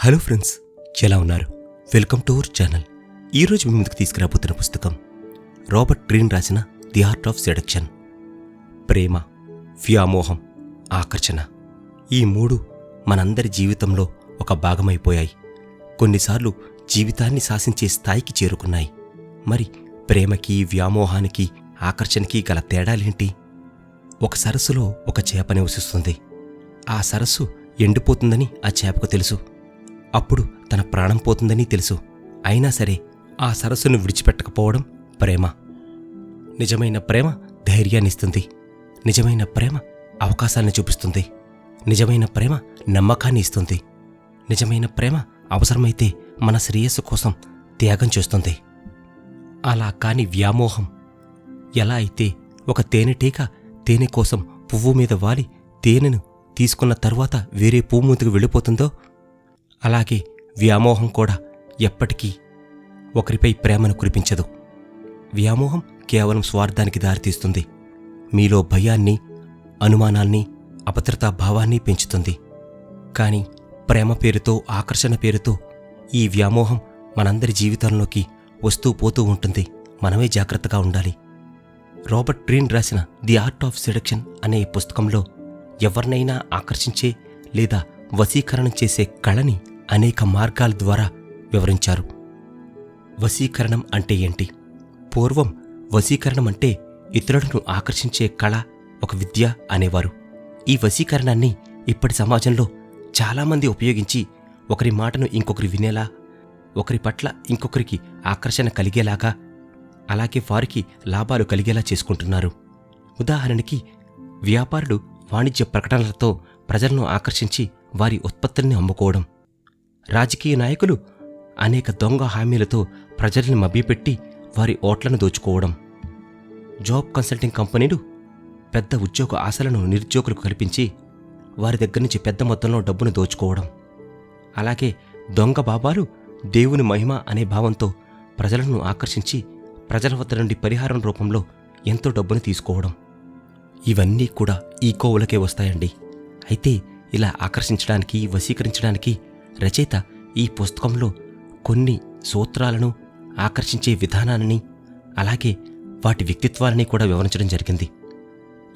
Hello friends ఎలా ఉన్నారు? Welcome to our channel. ఈరోజు మీ ముందుకు తీసుకురాబోతున్న పుస్తకం రాబర్ట్ ట్రీన్ రాసిన ది ఆర్ట్ ఆఫ్ సెడక్షన్. ప్రేమ వ్యామోహం ఆకర్షణ ఈ మూడు మనందరి జీవితంలో ఒక భాగమైపోయాయి. కొన్నిసార్లు జీవితాన్ని శాసించే స్థాయికి చేరుకున్నాయి. మరి ప్రేమకి వ్యామోహానికి ఆకర్షణకి గల తేడాలేంటి? ఒక సరస్సులో ఒక చేప నివసిస్తుంది ఆ సరస్సు ఎండిపోతుందని ఆ చేపకు తెలుసు. అప్పుడు తన ప్రాణం పోతుందని తెలుసు. అయినా సరే ఆ సరస్సును విడిచిపెట్టకపోవడం ప్రేమ. నిజమైన ప్రేమ ధైర్యాన్నిస్తుంది. నిజమైన ప్రేమ అవకాశాలను చూపిస్తుంది. నిజమైన ప్రేమ నమ్మకాన్ని ఇస్తుంది. నిజమైన ప్రేమ అవసరమైతే మన శ్రేయస్సు కోసం త్యాగం చేస్తుంది. అలా కాని వ్యామోహం ఎలా అయితే ఒక తేనెటీక తేనె కోసం పువ్వు మీద వాలి తేనెను తీసుకున్న తరువాత వేరే పువ్వు ముందుకు వెళ్ళిపోతుందో అలాగే వ్యామోహం కూడా ఎప్పటికీ ఒకరిపై ప్రేమను కురిపించదు. వ్యామోహం కేవలం స్వార్థానికి దారితీస్తుంది. మీలో భయాన్ని అనుమానాల్ని అభద్రతా భావాన్ని పెంచుతుంది. కానీ ప్రేమ పేరుతో ఆకర్షణ పేరుతో ఈ వ్యామోహం మనందరి జీవితంలోకి వస్తూ పోతూ ఉంటుంది. మనమే జాగ్రత్తగా ఉండాలి. రాబర్ట్ ట్రీన్ రాసిన ది ఆర్ట్ ఆఫ్ సెడక్షన్ అనే పుస్తకంలో ఎవరినైనా ఆకర్షించే లేదా వశీకరణం చేసే కళని అనేక మార్గాల ద్వారా వివరించారు. వశీకరణం అంటే ఏంటి? పూర్వం వశీకరణం అంటే ఇతరులను ఆకర్షించే కళ ఒక విద్య అనేవారు. ఈ వశీకరణాన్ని ఇప్పటి సమాజంలో చాలామంది ఉపయోగించి ఒకరి మాటను ఇంకొకరి వినేలా ఒకరి పట్ల ఇంకొకరికి ఆకర్షణ కలిగేలాగా అలాగే వారికి లాభాలు కలిగేలా చేసుకుంటున్నారు. ఉదాహరణకి వ్యాపారులు వాణిజ్య ప్రకటనలతో ప్రజలను ఆకర్షించి వారి ఉత్పత్తుల్ని అమ్ముకోవడం. రాజకీయ నాయకులు అనేక దొంగ హామీలతో ప్రజల్ని మభ్యపెట్టి వారి ఓట్లను దోచుకోవడం. జాబ్ కన్సల్టింగ్ కంపెనీలు పెద్ద ఉద్యోగ ఆశలను నిరుద్యోగులకు కల్పించి వారి దగ్గర నుంచి పెద్ద మొత్తంలో డబ్బును దోచుకోవడం. అలాగే దొంగ బాబాలు దేవుని మహిమ అనే భావంతో ప్రజలను ఆకర్షించి ప్రజల వద్ద నుండి పరిహారం రూపంలో ఎంతో డబ్బును తీసుకోవడం. ఇవన్నీ కూడా ఈ కోవులకే వస్తాయండి. అయితే ఇలా ఆకర్షించడానికి వశీకరించడానికి రచయిత ఈ పుస్తకంలో కొన్ని సూత్రాలను ఆకర్షించే విధానాన్ని అలాగే వాటి వ్యక్తిత్వాలని కూడా వివరించడం జరిగింది.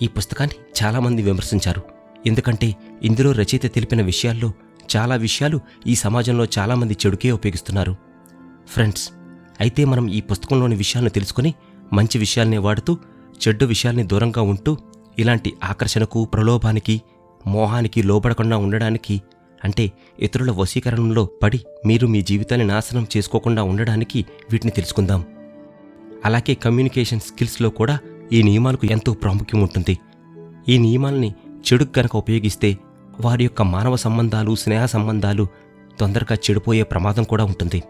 ఈ పుస్తకాన్ని చాలామంది విమర్శించారు. ఎందుకంటే ఇందులో రచయిత తెలిపిన విషయాల్లో చాలా విషయాలు ఈ సమాజంలో చాలామంది చెడుకే ఉపయోగిస్తున్నారు. ఫ్రెండ్స్ అయితే మనం ఈ పుస్తకంలోని విషయాలను తెలుసుకుని మంచి విషయాల్ని వాడుతూ చెడ్డు విషయాల్ని దూరంగా ఉంటూ ఇలాంటి ఆకర్షణకు ప్రలోభానికి మోహానికి లోబడకుండా ఉండడానికి అంటే ఇతరుల వశీకరణలో పడి మీరు మీ జీవితాన్ని నాశనం చేసుకోకుండా ఉండడానికి వీటిని తెలుసుకుందాం. అలాగే కమ్యూనికేషన్ స్కిల్స్లో కూడా ఈ నియమాలకు ఎంతో ప్రాముఖ్యం ఉంటుంది. ఈ నియమాల్ని చెడుకు గనక ఉపయోగిస్తే వారి యొక్క మానవ సంబంధాలు స్నేహ సంబంధాలు తొందరగా చెడిపోయే ప్రమాదం కూడా ఉంటుంది.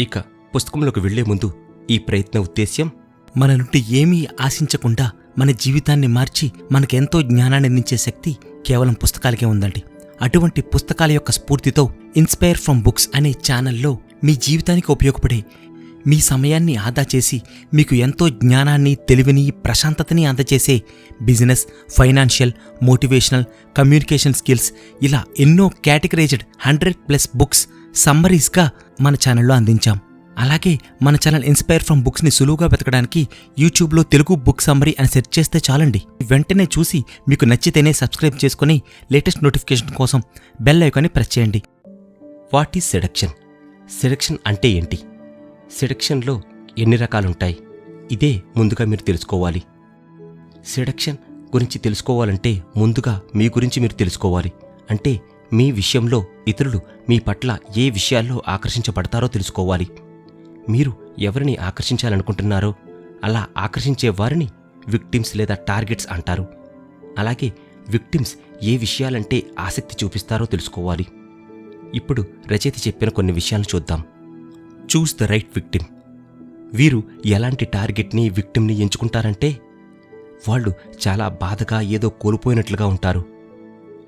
ఇక పుస్తకంలోకి వెళ్ళే ముందు ఈ ప్రయత్న ఉద్దేశ్యం మన నుండి ఏమీ ఆశించకుండా మన జీవితాన్ని మార్చి మనకెంతో జ్ఞానాన్ని అందించే శక్తి కేవలం పుస్తకాలకే ఉందండి. అటువంటి పుస్తకాల యొక్క స్ఫూర్తితో ఇన్స్పైర్ ఫ్రమ్ బుక్స్ అనే ఛానల్లో మీ జీవితానికి ఉపయోగపడే మీ సమయాన్ని ఆదా చేసి మీకు ఎంతో జ్ఞానాన్ని తెలివిని ప్రశాంతతని అందచేసే business financial motivational communication skills ఇలా ఎన్నో కేటగరైజ్డ్ హండ్రెడ్ ప్లస్ బుక్స్ సమ్మరీస్గా మన ఛానల్లో అందించాం. అలాగే మన ఛానల్ ఇన్స్పైర్ ఫ్రమ్ బుక్స్ని సులువుగా వెతకడానికి యూట్యూబ్లో తెలుగు బుక్ సమ్మరీ అని సెర్చ్ చేస్తే చాలండి. వెంటనే చూసి మీకు నచ్చితేనే సబ్స్క్రైబ్ చేసుకుని లేటెస్ట్ నోటిఫికేషన్ కోసం బెల్ ఐకాన్ని ప్రెస్ చేయండి. What is seduction? సెడక్షన్ అంటే ఏంటి? సెడక్షన్లో ఎన్ని రకాలుంటాయి? ఇదే ముందుగా మీరు తెలుసుకోవాలి. సెడక్షన్ గురించి తెలుసుకోవాలంటే ముందుగా మీ గురించి మీరు తెలుసుకోవాలి. అంటే మీ విషయంలో ఇతరులు మీ పట్ల ఏ విషయాల్లో ఆకర్షించబడతారో తెలుసుకోవాలి. మీరు ఎవరిని ఆకర్షించాలనుకుంటున్నారో అలా ఆకర్షించే వారిని విక్టిమ్స్ లేదా టార్గెట్స్ అంటారు. అలాగే విక్టిమ్స్ ఏ విషయాలంటే ఆసక్తి చూపిస్తారో తెలుసుకోవాలి. ఇప్పుడు రచయిత చెప్పిన కొన్ని విషయాలను చూద్దాం. Choose the right victim. వీరు ఎలాంటి టార్గెట్ని విక్టిమ్ని ఎంచుకుంటారంటే వాళ్ళు చాలా బాధగా ఏదో కోల్పోయినట్లుగా ఉంటారు.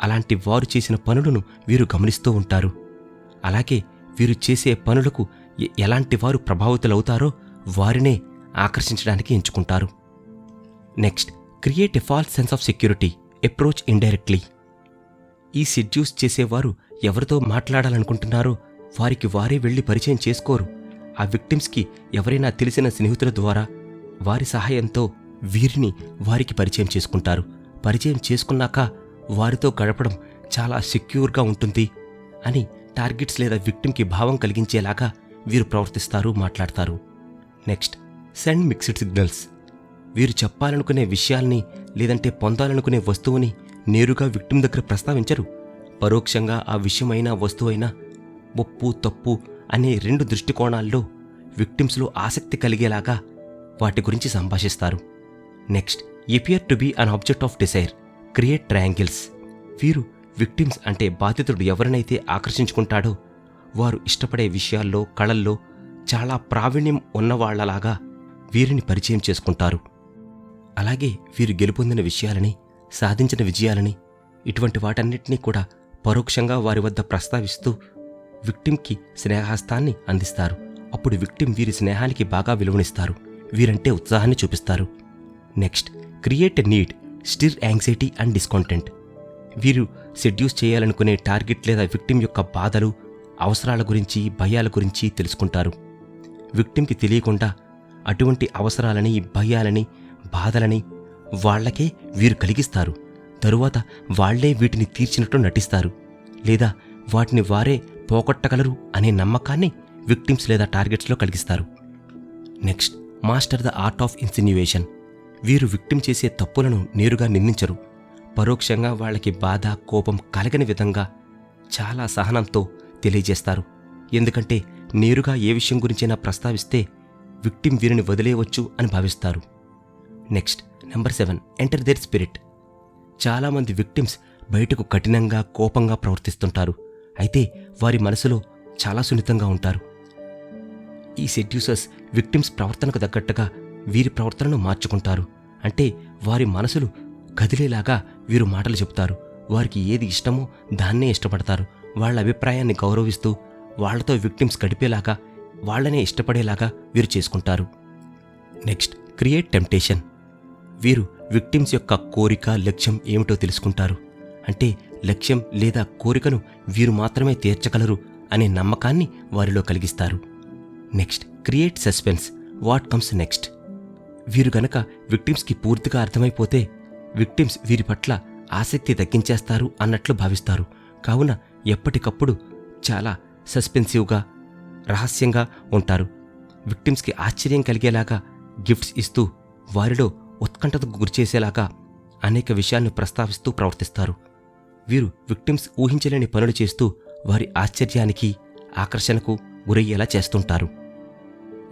అలాంటి వారు చేసిన పనులను వీరు గమనిస్తూ ఉంటారు. అలాగే వీరు చేసే పనులకు ఎలాంటి వారు ప్రభావితులవుతారో వారినే ఆకర్షించడానికి ఎంచుకుంటారు. Next create a false sense of security approach indirectly. ఈ సెడ్యూస్ చేసేవారు ఎవరితో మాట్లాడాలనుకుంటున్నారో వారికి వారే వెళ్ళి పరిచయం చేసుకోరు. ఆ విక్టిమ్స్కి ఎవరైనా తెలిసిన స్నేహితుల ద్వారా వారి సహాయంతో వీరిని వారికి పరిచయం చేసుకుంటారు. పరిచయం చేసుకున్నాక వారితో గడపడం చాలా సెక్యూర్గా ఉంటుంది అని టార్గెట్స్ లేదా విక్టిమ్కి భావం కలిగించేలాగా వీరు ప్రవర్తిస్తారు మాట్లాడతారు. Next send mixed signals. వీరు చెప్పాలనుకునే విషయాల్ని లేదంటే పొందాలనుకునే వస్తువుని నేరుగా విక్టిమ్ దగ్గర ప్రస్తావించరు. పరోక్షంగా ఆ విషయమైనా వస్తువైనా ఒప్పు తప్పు అనే రెండు దృష్టికోణాల్లో విక్టిమ్స్లో ఆసక్తి కలిగేలాగా వాటి గురించి సంభాషిస్తారు. Next appear to be an object of desire create triangles వీరు విక్టిమ్స్ అంటే బాధితుడు ఎవరినైతే ఆకర్షించుకుంటాడో వారు ఇష్టపడే విషయాల్లో కళల్లో చాలా ప్రావీణ్యం ఉన్నవాళ్ళలాగా వీరిని పరిచయం చేసుకుంటారు. అలాగే వీరు గెలుపొందిన విషయాలని సాధించిన విజయాలని ఇటువంటి వాటన్నిటినీ కూడా పరోక్షంగా వారి వద్ద ప్రస్తావిస్తూ విక్టిమ్కి స్నేహహస్తాన్ని అందిస్తారు. అప్పుడు విక్టిమ్ వీరి స్నేహానికి బాగా విలువనిస్తారు. వీరంటే ఉత్సాహాన్ని చూపిస్తారు. Next create a need stir anxiety and discontent. వీరు సెడ్యూస్ చేయాలనుకునే టార్గెట్ లేదా విక్టిమ్ యొక్క బాధలు అవసరాల గురించి భయాల గురించి తెలుసుకుంటారు. విక్టిమ్కి తెలియకుండా అటువంటి అవసరాలని భయాలని బాధలని వాళ్ళకే వీరు కలిగిస్తారు. తరువాత వాళ్ళే వీటిని తీర్చినట్టు నటిస్తారు. లేదా వాటిని వారే పోగొట్టగలరు అనే నమ్మకాన్ని విక్టిమ్స్ లేదా టార్గెట్స్లో కలిగిస్తారు. Next master the art of insinuation వీరు విక్టిమ్ చేసే తప్పులను నేరుగా నిందించరు. పరోక్షంగా వాళ్ళకి బాధ కోపం కలగని విధంగా చాలా సహనంతో తెలియజేస్తారు. ఎందుకంటే నేరుగా ఏ విషయం గురించైనా ప్రస్తావిస్తే విక్టిమ్ వీరిని వదిలేయవచ్చు అని భావిస్తారు. Next number seven enter their spirit. చాలామంది విక్టిమ్స్ బయటకు కఠినంగా కోపంగా ప్రవర్తిస్తుంటారు. అయితే వారి మనసులో చాలా సున్నితంగా ఉంటారు. ఈ సెడ్యూసర్స్ విక్టిమ్స్ ప్రవర్తనకు తగ్గట్టుగా వీరి ప్రవర్తనను మార్చుకుంటారు. అంటే వారి మనసులు కదిలేలాగా వీరు మాటలు చెప్తారు. వారికి ఏది ఇష్టమో దాన్నే ఇష్టపడతారు. వాళ్ళ అభిప్రాయాన్ని గౌరవిస్తూ వాళ్ళతో విక్టిమ్స్ గడిపేలాగా వాళ్ళనే ఇష్టపడేలాగా వీరు చేసుకుంటారు. Next create temptation. వీరు విక్టిమ్స్ యొక్క కోరిక లక్ష్యం ఏమిటో తెలుసుకుంటారు. అంటే లక్ష్యం లేదా కోరికను వీరు మాత్రమే తీర్చగలరు అనే నమ్మకాన్ని వారిలో కలిగిస్తారు. Next create suspense. What comes next? వీరు గనక విక్టిమ్స్కి పూర్తిగా అర్థమైపోతే విక్టిమ్స్ వీరి పట్ల ఆసక్తి తగ్గించేస్తారు అన్నట్లు భావిస్తారు. కావున ఎప్పటికప్పుడు చాలా సస్పెన్సివ్గా రహస్యంగా ఉంటారు. విక్టిమ్స్కి ఆశ్చర్యం కలిగేలాగా గిఫ్ట్స్ ఇస్తూ వారిలో ఉత్కంఠతకు గురిచేసేలాగా అనేక విషయాలను ప్రస్తావిస్తూ ప్రవర్తిస్తారు. వీరు విక్టిమ్స్ ఊహించలేని పనులు చేస్తూ వారి ఆశ్చర్యానికి ఆకర్షణకు గురయ్యేలా చేస్తుంటారు.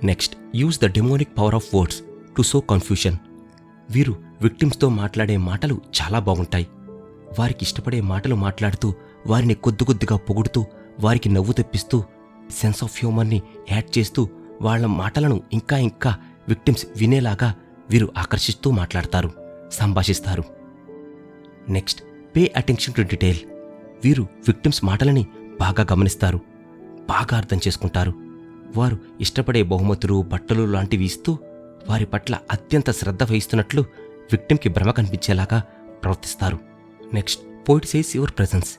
Next use the demonic power of words to sow confusion. వీరు విక్టిమ్స్తో మాట్లాడే మాటలు చాలా బాగుంటాయి. వారికి ఇష్టపడే మాటలు మాట్లాడుతూ వారిని కొద్ది కొద్దిగా పొగుడుతూ వారికి నవ్వు తెప్పిస్తూ సెన్స్ ఆఫ్ హ్యూమర్ని యాడ్ చేస్తూ వాళ్ళ మాటలను ఇంకా ఇంకా విక్టిమ్స్ వినేలాగా వీరు ఆకర్షిస్తూ మాట్లాడతారు సంభాషిస్తారు. Next pay attention to detail వీరు విక్టిమ్స్ మాటలని బాగా గమనిస్తారు బాగా అర్థం చేసుకుంటారు. వారు ఇష్టపడే బహుమతులు బట్టలు లాంటివి ఇస్తూ వారి పట్ల అత్యంత శ్రద్ధ వహిస్తున్నట్లు విక్టిమ్కి భ్రమ కనిపించేలాగా ప్రవర్తిస్తారు. Next poet says your presence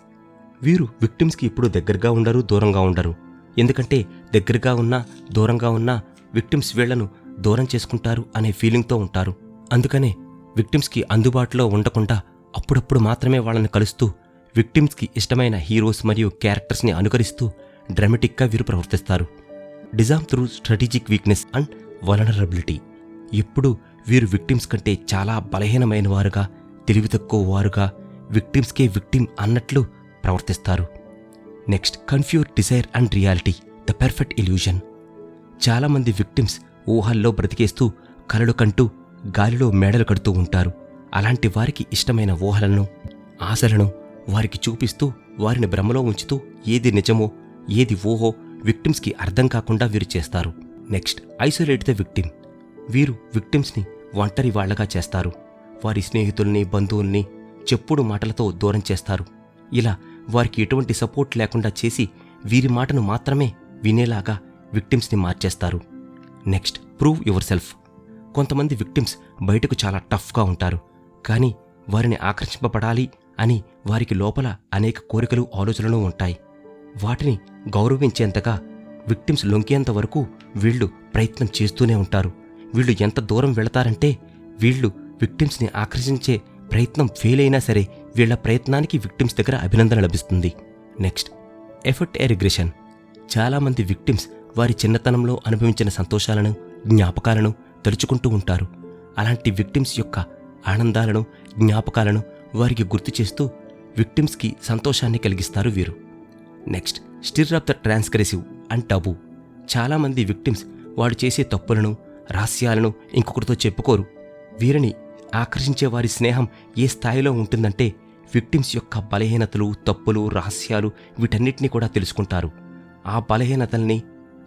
వీరు విక్టిమ్స్కి ఇప్పుడు దగ్గరగా ఉండరు దూరంగా ఉండరు. ఎందుకంటే దగ్గరగా ఉన్నా దూరంగా ఉన్నా విక్టిమ్స్ వీళ్ళను దూరం చేసుకుంటారు అనే ఫీలింగ్తో ఉంటారు. అందుకనే విక్టిమ్స్కి అందుబాటులో ఉండకుండా అప్పుడప్పుడు మాత్రమే వాళ్ళని కలుస్తూ విక్టిమ్స్కి ఇష్టమైన హీరోస్ మరియు క్యారెక్టర్స్ని అనుకరిస్తూ డ్రామెటిక్గా వీరు ప్రవర్తిస్తారు. Disarm through strategic weakness and vulnerability. ఎప్పుడు వీరు విక్టిమ్స్ కంటే చాలా బలహీనమైన వారుగా తెలివి తక్కువ వారుగా విక్టిమ్స్కే విక్టిమ్ అన్నట్లు ప్రవర్తిస్తారు. Next confuse desire and reality the perfect illusion చాలామంది విక్టిమ్స్ ఊహల్లో బ్రతికేస్తూ కలలు కంటూ గాలిలో మేడలు కడుతూ ఉంటారు. అలాంటి వారికి ఇష్టమైన ఊహలను ఆశలను వారికి చూపిస్తూ వారిని భ్రమలో ఉంచుతూ ఏది నిజమో ఏది ఊహో విక్టిమ్స్కి అర్థం కాకుండా వీరు చేస్తారు. నెక్స్ట్ ఐసోలేట్ ద విక్టిమ్ వీరు విక్టిమ్స్ని ఒంటరి వాళ్ళగా చేస్తారు. వారి స్నేహితుల్ని బంధువుల్ని చెప్పుడు మాటలతో దూరం చేస్తారు. ఇలా వారికి ఎటువంటి సపోర్ట్ లేకుండా చేసి వీరి మాటను మాత్రమే వినేలాగా విక్టిమ్స్ని మార్చేస్తారు. Next prove yourself. కొంతమంది విక్టిమ్స్ బయటకు చాలా టఫ్గా ఉంటారు కానీ వారిని ఆకర్షింపబడాలి అని వారికి లోపల అనేక కోరికలు ఆలోచనలు ఉంటాయి. వాటిని గౌరవించేంతగా విక్టిమ్స్ లొంకేంత వరకు వీళ్ళు ప్రయత్నం చేస్తూనే ఉంటారు. వీళ్ళు ఎంత దూరం వెళతారంటే వీళ్ళు విక్టిమ్స్ని ఆకర్షించే ప్రయత్నం ఫెయిల్ అయినా సరే వీళ్ళ ప్రయత్నానికి విక్టిమ్స్ దగ్గర అభినందన లభిస్తుంది. Next effect a regression. చాలామంది విక్టిమ్స్ వారి చిన్నతనంలో అనుభవించిన సంతోషాలను జ్ఞాపకాలను తలుచుకుంటూ ఉంటారు. అలాంటి విక్టిమ్స్ యొక్క ఆనందాలను జ్ఞాపకాలను వారికి గుర్తు చేస్తూ విక్టిమ్స్కి సంతోషాన్ని కలిగిస్తారు వీరు. Next stir off the transgressive and taboo. చాలామంది విక్టిమ్స్ వాడు చేసే తప్పులను రహస్యాలను ఇంకొకరితో చెప్పుకోరు. వీరిని ఆకర్షించే వారి స్నేహం ఏ స్థాయిలో ఉంటుందంటే విక్టిమ్స్ యొక్క బలహీనతలు తప్పులు రహస్యాలు వీటన్నిటిని కూడా తెలుసుకుంటారు. ఆ బలహీనతల్ని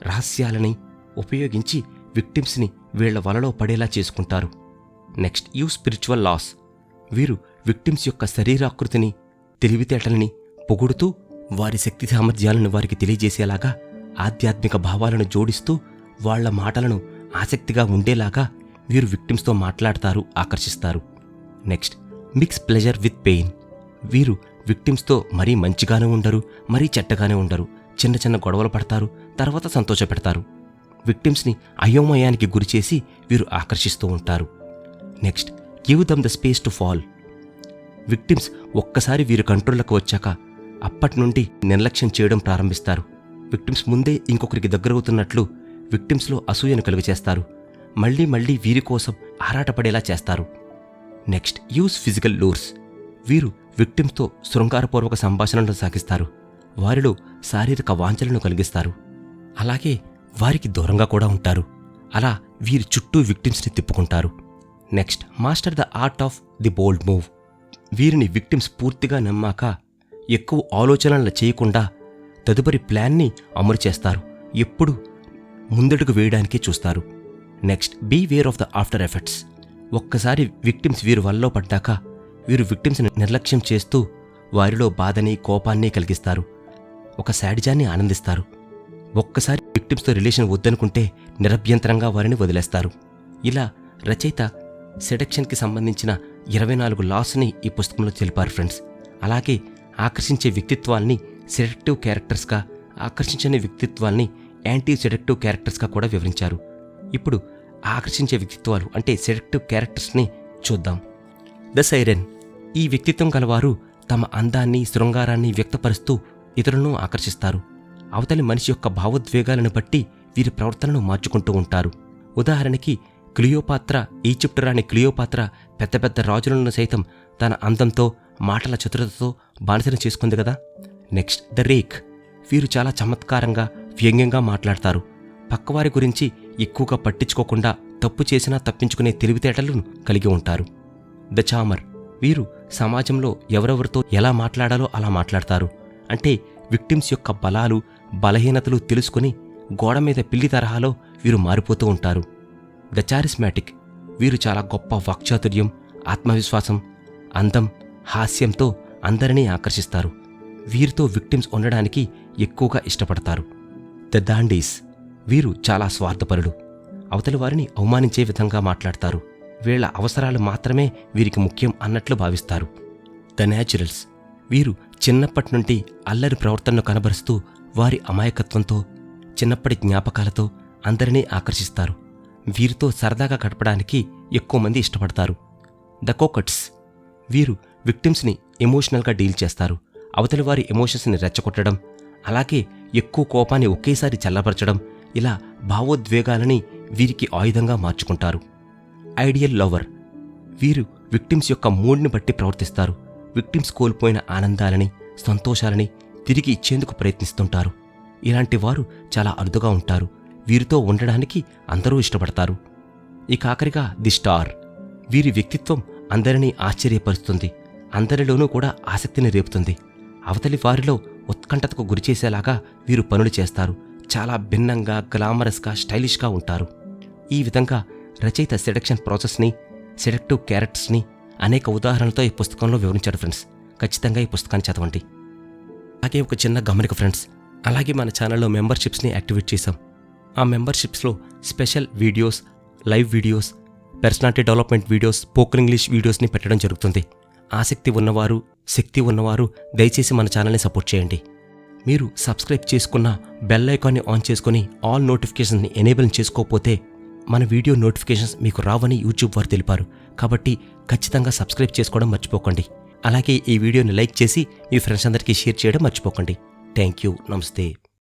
రహస్యాలని ఉపయోగించి విక్టిమ్స్ని వీళ్ళ వలలో పడేలా చేసుకుంటారు. Next use spiritual lures. వీరు విక్టిమ్స్ యొక్క శరీరాకృతిని తెలివితేటలని పొగుడుతూ వారి శక్తి సామర్థ్యాలను వారికి తెలియజేసేలాగా ఆధ్యాత్మిక భావాలను జోడిస్తూ వాళ్ళ మాటలను ఆసక్తిగా ఉండేలాగా వీరు విక్టిమ్స్తో మాట్లాడతారు ఆకర్షిస్తారు. Next mix pleasure with pain వీరు విక్టిమ్స్తో మరీ మంచిగానే ఉండరు మరీ చెడ్డగానే ఉండరు. చిన్న చిన్న గొడవలు పడతారు తర్వాత సంతోషపెడతారు. విక్టిమ్స్ని అయోమయానికి గురిచేసి వీరు ఆకర్షిస్తూ ఉంటారు. Next give them the space to fall victims ఒక్కసారి వీరి కంట్రోల్లోకి వచ్చాక అప్పటి నుండి నిర్లక్ష్యం చేయడం ప్రారంభిస్తారు. విక్టిమ్స్ ముందే ఇంకొకరికి దగ్గరవుతున్నట్లు విక్టిమ్స్లో అసూయను కలుగచేస్తారు మళ్ళీ మళ్ళీ వీరి కోసం ఆరాటపడేలా చేస్తారు. నెక్స్ట్ యూస్ ఫిజికల్ లూర్స్ వీరు విక్టిమ్స్తో శృంగారపూర్వక సంభాషణలను సాగిస్తారు. వారిలో శారీరక వాంఛలను కలిగిస్తారు. అలాగే వారికి దూరంగా కూడా ఉంటారు. అలా వీరి చుట్టూ విక్టిమ్స్ని తిప్పుకుంటారు. Next master the art of the bold move వీరిని విక్టిమ్స్ పూర్తిగా నమ్మాక ఎక్కువ ఆలోచనలు చేయకుండా తదుపరి ప్లాన్ని అమలు చేస్తారు. ఎప్పుడు ముందడుగు వేయడానికే చూస్తారు. Next beware of the aftereffects ఒక్కసారి విక్టిమ్స్ వీరు వల్ల పడ్డాక వీరు విక్టిమ్స్ని నిర్లక్ష్యం చేస్తూ వారిలో బాధని కోపాన్ని కలిగిస్తారు. ఒక శాడిజాన్ని ఆనందిస్తారు. ఒక్కసారి విక్టిమ్స్తో రిలేషన్ వద్దనుకుంటే నిరభ్యంతరంగా వారిని వదిలేస్తారు. ఇలా రచయిత సెడక్షన్కి సంబంధించిన ఇరవై నాలుగు లాస్ని ఈ పుస్తకంలో తెలిపారు ఫ్రెండ్స్ అలాగే ఆకర్షించే వ్యక్తిత్వాల్ని సెడక్టివ్ క్యారెక్టర్స్గా ఆకర్షించని వ్యక్తిత్వాల్ని యాంటీ సెడక్టివ్ క్యారెక్టర్స్గా కూడా వివరించారు. ఇప్పుడు ఆకర్షించే వ్యక్తిత్వాలు అంటే సెలెక్టివ్ క్యారెక్టర్స్ని చూద్దాం. The siren. ఈ వ్యక్తిత్వం గలవారు తమ అందాన్ని శృంగారాన్ని వ్యక్తపరుస్తూ ఇతరులను ఆకర్షిస్తారు. అవతలి మనిషి యొక్క భావోద్వేగాలను బట్టి వీరి ప్రవర్తనను మార్చుకుంటూ ఉంటారు. ఉదాహరణకి క్లియోపాత్ర ఈజిప్ట్ రాణి క్లియోపాత్ర పెద్ద పెద్ద రాజులను సైతం తన అందంతో మాటల చతురతతో బానిసన చేసుకుంది కదా? Next the rake. వీరు చాలా చమత్కారంగా వ్యంగ్యంగా మాట్లాడతారు. పక్కవారి గురించి ఎక్కువగా పట్టించుకోకుండా తప్పు చేసినా తప్పించుకునే తెలివితేటలను కలిగి ఉంటారు. The charmer. వీరు సమాజంలో ఎవరెవరితో ఎలా మాట్లాడాలో అలా మాట్లాడతారు. అంటే విక్టిమ్స్ యొక్క బలాలు బలహీనతలు తెలుసుకుని గోడ మీద పిల్లి తరహాలో వీరు మారిపోతూ ఉంటారు. The charismatic. వీరు చాలా గొప్ప వాక్చాతుర్యం ఆత్మవిశ్వాసం అందం హాస్యంతో అందరినీ ఆకర్షిస్తారు. వీరితో విక్టిమ్స్ ఉండడానికి ఎక్కువగా ఇష్టపడతారు. ద దాండీస్ వీరు చాలా స్వార్థపరుడు. అవతలి వారిని అవమానించే విధంగా మాట్లాడతారు. వీళ్ళ అవసరాలు మాత్రమే వీరికి ముఖ్యం అన్నట్లు భావిస్తారు. ద న్యాచురల్స్ వీరు చిన్నప్పటి నుండి అల్లరి ప్రవర్తనను కనబరుస్తూ వారి అమాయకత్వంతో చిన్నప్పటి జ్ఞాపకాలతో అందరినీ ఆకర్షిస్తారు. వీరితో సరదాగా గడపడానికి ఎక్కువ మంది ఇష్టపడతారు. The coquettes. వీరు విక్టిమ్స్ని ఎమోషనల్గా డీల్ చేస్తారు. అవతలి వారి ఎమోషన్స్ని రెచ్చగొట్టడం అలాగే ఎక్కువ కోపాన్ని ఒకేసారి చల్లబరచడం ఇలా భావోద్వేగాలని వీరికి ఆయుధంగా మార్చుకుంటారు. Ideal lover. వీరు విక్టిమ్స్ యొక్క మూడ్ని బట్టి ప్రవర్తిస్తారు. విక్టిమ్స్ కోల్పోయిన ఆనందాలని సంతోషాలని తిరిగి ఇచ్చేందుకు ప్రయత్నిస్తుంటారు. ఇలాంటి వారు చాలా అరుదుగా ఉంటారు. వీరితో ఉండడానికి అందరూ ఇష్టపడతారు. ఇక ఆఖరిగా ది స్టార్. వీరి వ్యక్తిత్వం అందరినీ ఆశ్చర్యపరుస్తుంది. అందరిలోనూ కూడా ఆసక్తిని రేపుతుంది. అవతలి వారిలో ఉత్కంఠతకు గురిచేసేలాగా వీరు పనులు చేస్తారు. చాలా భిన్నంగా గ్లామరస్గా స్టైలిష్గా ఉంటారు. ఈ విధంగా రచయిత సెడక్షన్ ప్రాసెస్ని సెడక్టివ్ క్యారెక్టర్స్ని అనేక ఉదాహరణలతో ఈ పుస్తకంలో వివరించాడు ఫ్రెండ్స్. ఖచ్చితంగా ఈ పుస్తకాన్ని చదవండి. అలాగే ఒక చిన్న గమనిక ఫ్రెండ్స్. అలాగే మన ఛానల్లో మెంబర్షిప్స్ని యాక్టివేట్ చేశాం. ఆ మెంబర్షిప్స్లో special videos live videos personality development videos spoken English వీడియోస్ని పెట్టడం జరుగుతుంది. ఆసక్తి ఉన్నవారు శక్తి ఉన్నవారు దయచేసి మన ఛానల్ని సపోర్ట్ చేయండి. మీరు సబ్స్క్రైబ్ చేసుకున్న బెల్ ఐకాన్ని ఆన్ చేసుకుని ఆల్ నోటిఫికేషన్ని ఎనేబుల్ చేసుకోకపోతే మన వీడియో నోటిఫికేషన్స్ మీకు రావని యూట్యూబ్ వారు తెలిపారు. కాబట్టి ఖచ్చితంగా సబ్స్క్రైబ్ చేసుకోవడం మర్చిపోకండి. అలాగే ఈ వీడియోని లైక్ చేసి మీ ఫ్రెండ్స్ అందరికీ షేర్ చేయడం మర్చిపోకండి. Thank you. నమస్తే.